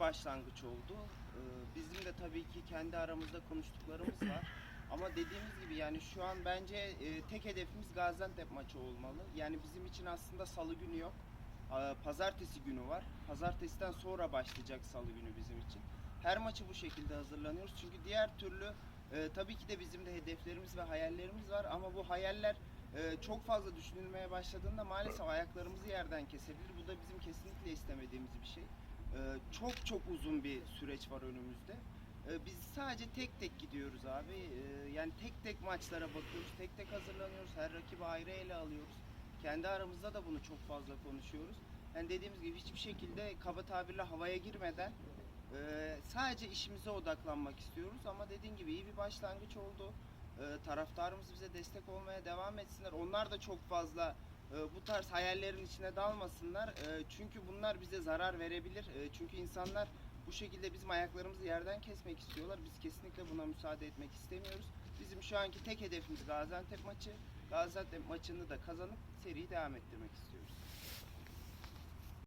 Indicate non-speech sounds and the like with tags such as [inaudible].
bir başlangıç oldu. Ee, Bizim de tabii ki kendi aramızda konuştuklarımız var. [clears throat] Ama dediğimiz gibi yani şu an bence e, tek hedefimiz Gaziantep maçı olmalı. Yani bizim için aslında salı günü yok. Aa, Pazartesi günü var. Pazartesiden sonra başlayacak salı günü bizim için. Her maçı bu şekilde hazırlanıyoruz. Çünkü diğer türlü e, tabii ki de bizim de hedeflerimiz ve hayallerimiz var ama bu hayaller e, çok fazla düşünülmeye başladığında maalesef ayaklarımızı yerden kesebilir. Bu da bizim kesinlikle istemediğimiz bir şey. E, çok çok uzun bir süreç var önümüzde. E, biz sadece tek tek gidiyoruz abi. E, yani tek tek maçlara bakıyoruz, tek tek hazırlanıyoruz. Her rakibi ayrı ele alıyoruz. Kendi aramızda da bunu çok fazla konuşuyoruz. Yani dediğimiz gibi hiçbir şekilde kaba tabirle havaya girmeden sadece işimize odaklanmak istiyoruz. Ama dediğim gibi iyi bir başlangıç oldu. Taraftarımız bize destek olmaya devam etsinler. Onlar da çok fazla bu tarz hayallerin içine dalmasınlar. E, çünkü bunlar bize zarar verebilir. E, çünkü insanlar bu şekilde bizim ayaklarımızı yerden kesmek istiyorlar. Biz kesinlikle buna müsaade etmek istemiyoruz. Bizim şu anki tek hedefimiz Gaziantep maçı. Gaziantep maçını da kazanıp seriyi devam ettirmek istiyoruz.